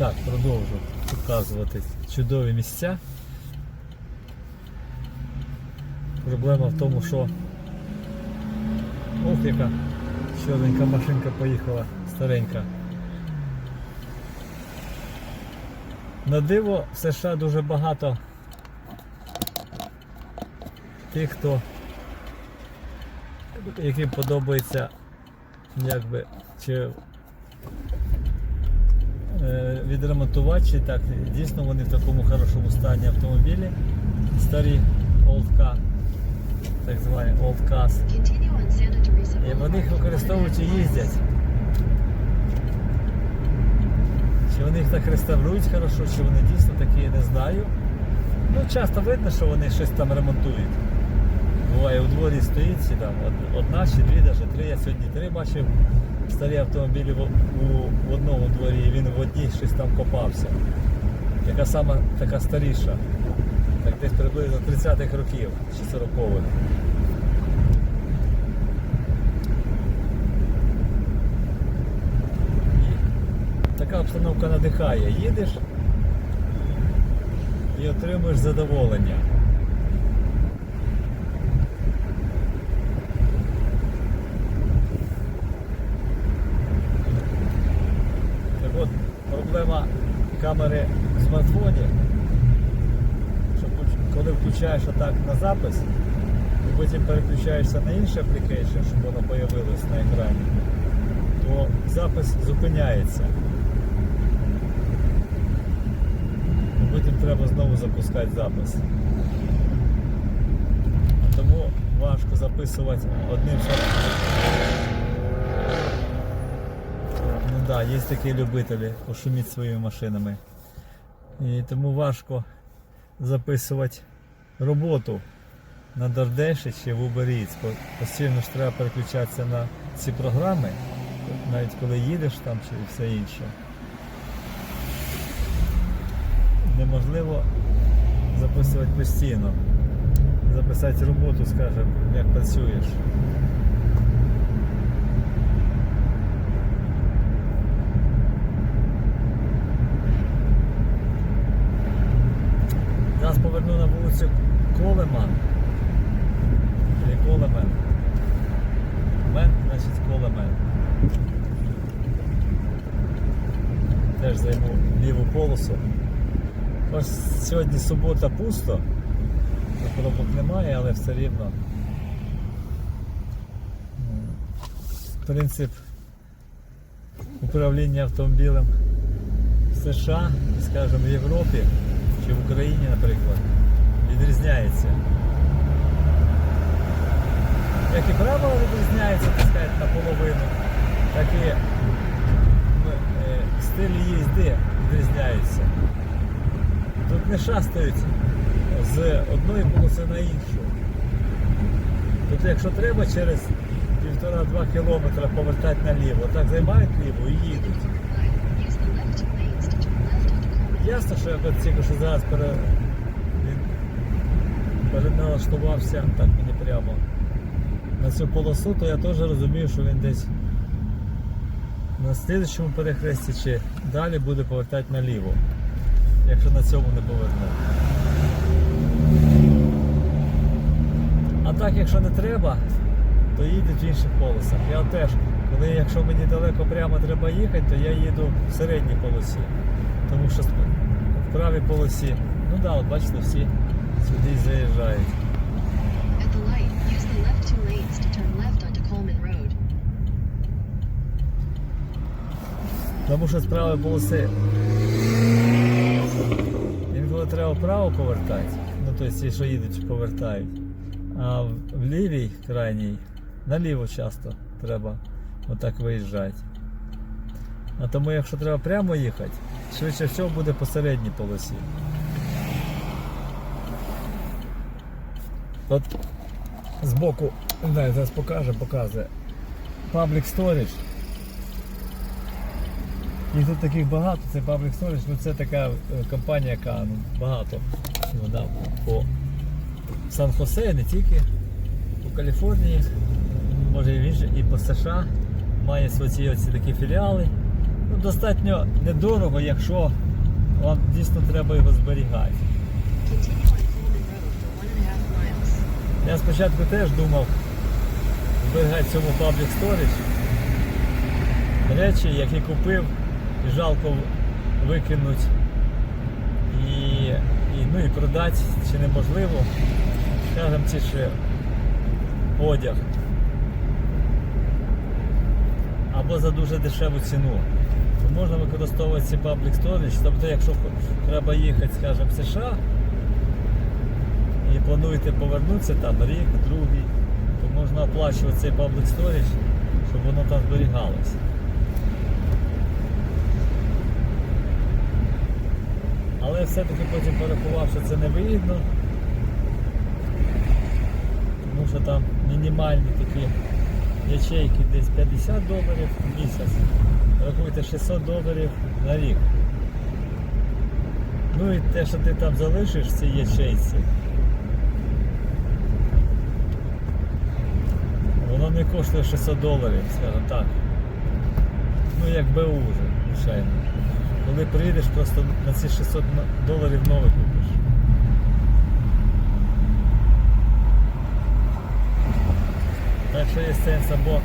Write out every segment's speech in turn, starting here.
Так, продовжу показувати чудові місця. Проблема в тому, що ох, яка чорненька машинка поїхала, старенька. На диво в США дуже багато тих, хто яким подобається якби чи відремонтувати, чи так дійсно вони в такому хорошому стані автомобілі. Старі Car, так звані Teresa І вони їх використовують і їздять. Чи вони їх так реставрують хорошо, чи вони дійсно такі, не знаю. Ну, часто видно, що вони щось там ремонтують. Буває, у дворі стоїть і там од- одна чи дві, навіть три. Я сьогодні три бачив старі автомобілі в, у, в одному дворі, і він в одній щось там копався. Яка сама така старіша. Так десь приблизно 30-х років чи 40-х. Така обстановка надихає. Їдеш і отримуєш задоволення. Так от, проблема камери в смартфоні, що включ- коли включаєш отак на запис, і потім переключаєшся на інший аплікейшн, щоб воно появилось на екрані, то запис зупиняється. І Потім треба знову запускати запис. Тому важко записувати одним шаром. Ну да, є такі любителі пошуміти своїми машинами. І тому важко записувати роботу на Дардеші чи в Uber Eats. Постійно ж треба переключатися на ці програми, навіть коли їдеш там чи все інше. Неможливо записувати постійно. Записати роботу, скажімо, як працюєш. Зараз поверну на вулицю Колеман. Колемен. Мен, значить Колемен. Теж займу ліву полосу. Ось сьогодні субота пусто. Коробок немає, але все рівно. Принцип управління автомобілем в США, скажімо, в Європі чи в Україні, наприклад, відрізняється. Як і правила відрізняються, так сказати, наполовину, так і м, е, стиль їзди відрізняються. Тут не шастають з одної полоси на іншу. Тут якщо треба через півтора-два кілометра повертати наліво, так займають ліво і їдуть. Use the left two lanes to turn left onto Coleman Ясно, що я тільки що зараз пере... переналаштувався так мені прямо на цю полосу, то я теж розумію, що він десь на слідчому перехресті чи далі буде повертати наліво, якщо на цьому не поверне. А так, якщо не треба, то їдуть в інших полосах. Я теж, коли якщо мені далеко прямо треба їхати, то я їду в середній полосі. Тому що в правій полосі, ну так, да, от бачите, всі сюди заїжджають. At the light, use the left two lanes to turn left onto Coleman Road. Тому що з правої полоси інколи треба вправо повертати, ну тобто ті, що їдуть, повертають. А в, в лівій крайній наліво часто треба отак виїжджати. А тому, якщо треба прямо їхати, швидше всього буде по середній полосі. От збоку, не знаю, зараз покаже, показує. Public Storage. Їх тут таких багато, це Public Storage, ну це така е, компанія, яка ну, багато вона по Сан-Хосе, не тільки, по Каліфорнії, може і в інших, і по США має свої оці такі філіали Ну, достатньо недорого, якщо вам дійсно треба його зберігати. Я спочатку теж думав зберігати цьому Public Storage речі, які купив, і жалко викинуть і, і, ну, і продати, чи неможливо. Скажем, ці ще одяг. Або за дуже дешеву ціну. Можна використовувати ці Public Storage, тобто якщо треба їхати, скажімо, в США, і плануєте повернутися там рік, другий, то можна оплачувати цей public storage, щоб воно там зберігалося. Але все-таки потім порахував, що це не вигідно, тому що там мінімальні такі ячейки десь 50 доларів в місяць. Рахуйте 600 доларів на рік. Ну і те, що ти там залишиш в цій ячейці, Воно не коштує 600 доларів, скажімо так. Ну як БУ вже, звичайно. Коли приїдеш, просто на ці 600 доларів нове купиш. Так що є сенс або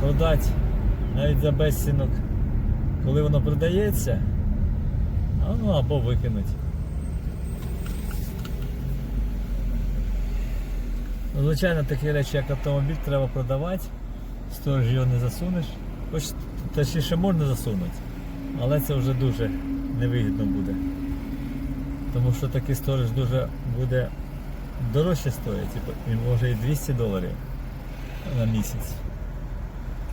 продати навіть за безцінок, коли воно продається, ну або викинуть. Ну, звичайно, такі речі, як автомобіль, треба продавати. Сторож його не засунеш. Хоч точніше можна засунути, але це вже дуже невигідно буде. Тому що такий сторож дуже буде дорожче стоїть, типу, може і 200 доларів на місяць.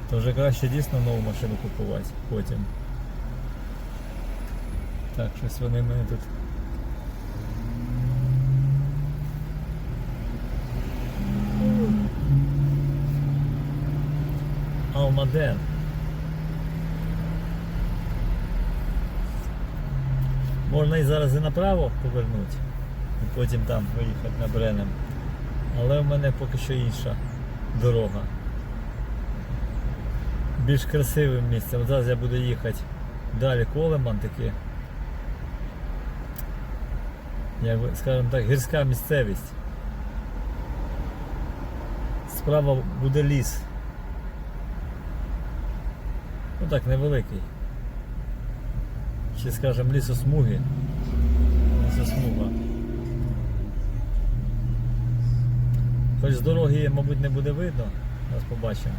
То вже краще дійсно нову машину купувати потім. Так, щось вони мене тут. Алмаден. Можна і зараз і направо повернути, і потім там виїхати на Бренем. Але в мене поки що інша дорога. Більш красивим місцем. От зараз я буду їхати далі Колеман таки. Як скажімо так, гірська місцевість. Справа буде ліс. Ну так, невеликий. Чи скажемо лісосмуги. Лісосмуга. Хоч з дороги, мабуть, не буде видно, зараз побачимо.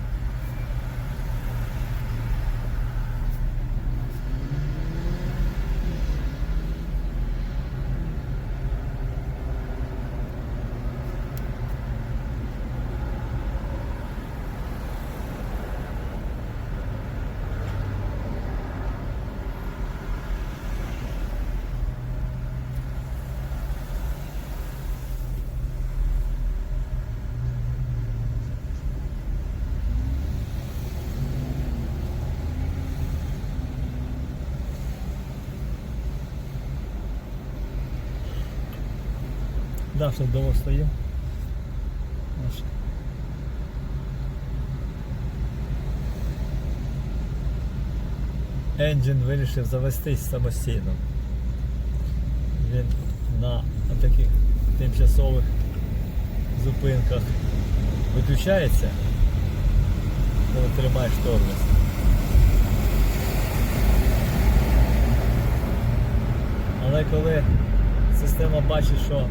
Да, довго стою. Наш. Engine вирішив завестись самостійно. Він на таких тимчасових зупинках виключається, коли тримаєш тормоз. Але коли система бачить, що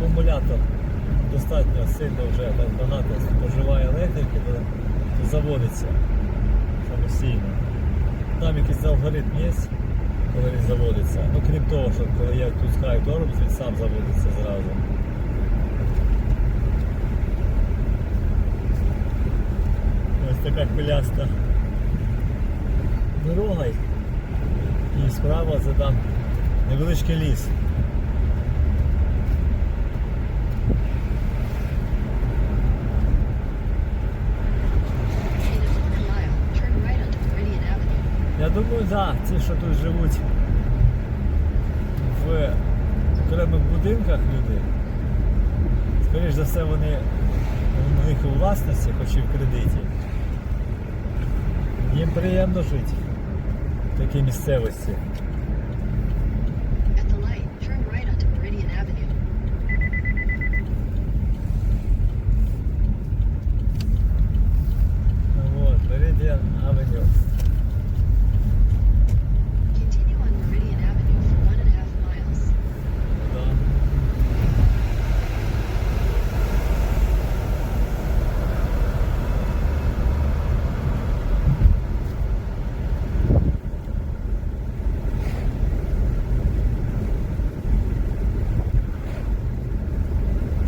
акумулятор достатньо сильно вже так багато споживає електрики, то заводиться самостійно. Там якийсь алгоритм є, коли він заводиться. Ну крім того, що коли я відпускаю тормоз, він сам заводиться зразу. Ось така хвиляста дорога. І справа це там невеличкий ліс. In a quarter mile, turn right onto Meridian Avenue. Я думаю, да, ті, що тут живуть в окремих будинках люди, скоріш за все вони у них у власності, хоч і в кредиті. Їм приємно жити в такій місцевості. Meridian Avenue. Вот, Meridian Avenue. Continue on Meridian Avenue for one and a half miles. Да.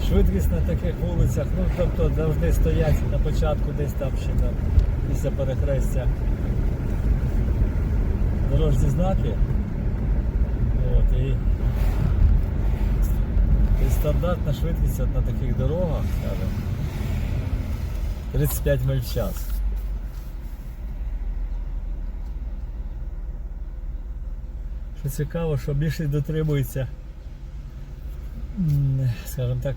Швидкість на таких вулицях, ну тобто завжди стоять десь там ще на, після перехрестя дорожні знаки. От, і і стандартна швидкість на таких дорогах, скажімо, 35 миль в час. Що цікаво, що більшість дотримується, скажімо так,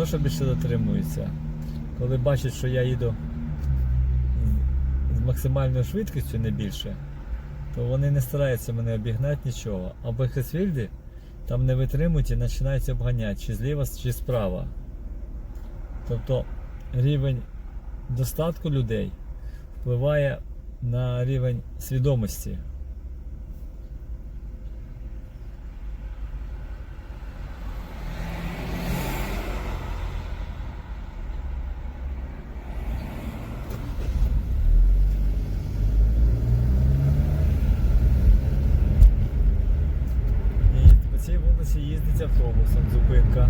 то, що більше дотримується, коли бачать, що я їду з- максимальною швидкістю, не більше, то вони не стараються мене обігнати нічого. А в Бехесфільді там не витримують і починають обганяти чи зліва, чи справа. Тобто рівень достатку людей впливає на рівень свідомості. І по цій вулиці їздить автобусом, зупинка.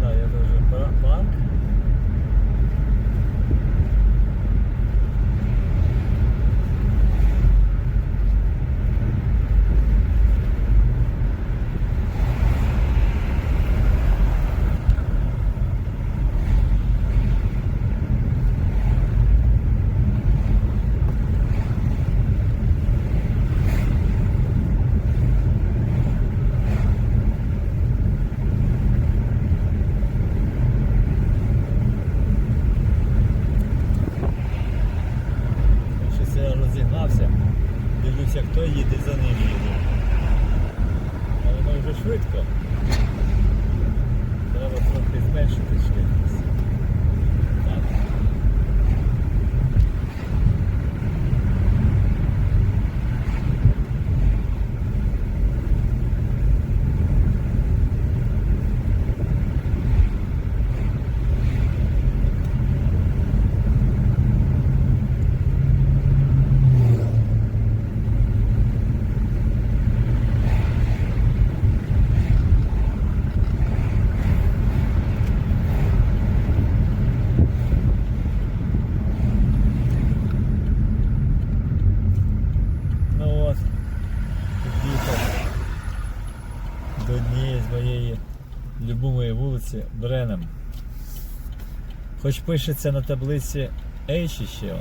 Да, я дуже пра- банк. Щось я розігнався, дивлюся, хто їде за ним їде. А воно вже швидко. Треба трохи зменшити швидкість. Так. Ну от, під'їхав до однієї з моєї вулиці Бренем. Хоч пишеться на таблиці H ще,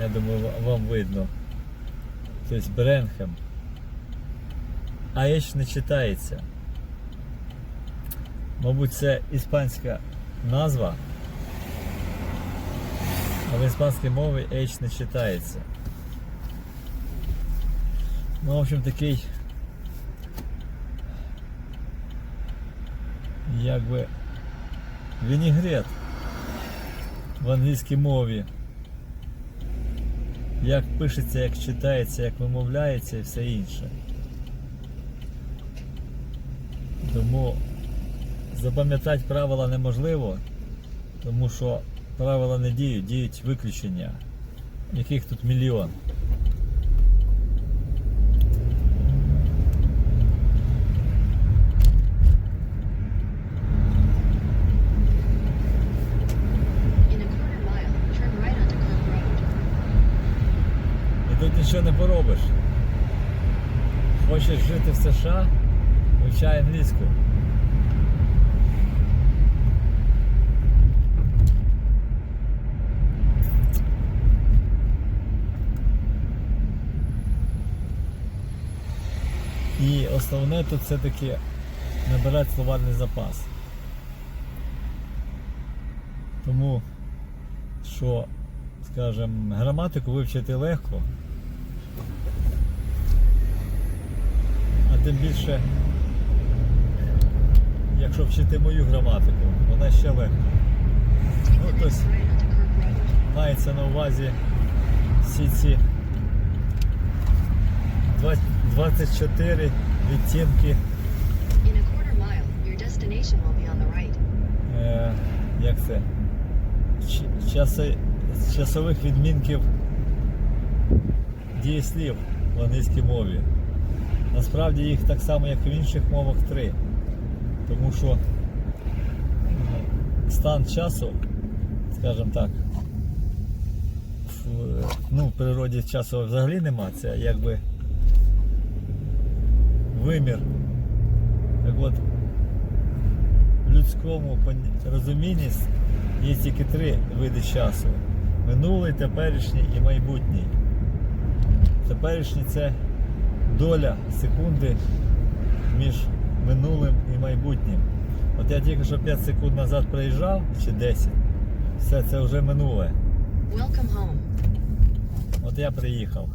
я думаю, вам видно. Тобто Бренхем. А H не читається. Мабуть, це іспанська назва. А в іспанській мові H не читається. Ну, в общем, такий якби вінігрет в англійській мові. Як пишеться, як читається, як вимовляється і все інше. Тому запам'ятати правила неможливо, тому що правила не діють, діють виключення, яких тут мільйон. In a quarter mile, turn right onto Kirk Road. І тут нічого не поробиш. Хочеш жити в США, вивчай англійську. І основне тут все-таки набирати словарний запас. Тому що, скажімо, граматику вивчити легко, а тим більше, якщо вчити мою граматику, вона ще. Take Ну, Road. Мається на увазі всі ці 24 відтінки е, як це? Часи, часових відмінків дієслів в англійській мові. Насправді їх так само, як і в інших мовах, три. Тому що е, стан часу, скажімо так, в, ну, в природі часу взагалі нема. Це якби вимір. Так от, в людському розумінні є тільки три види часу: минулий, теперішній і майбутній. Теперішній це доля секунди між минулим і майбутнім. От я тільки що 5 секунд назад приїжджав, чи 10, все це вже минуле. Welcome home. От я приїхав.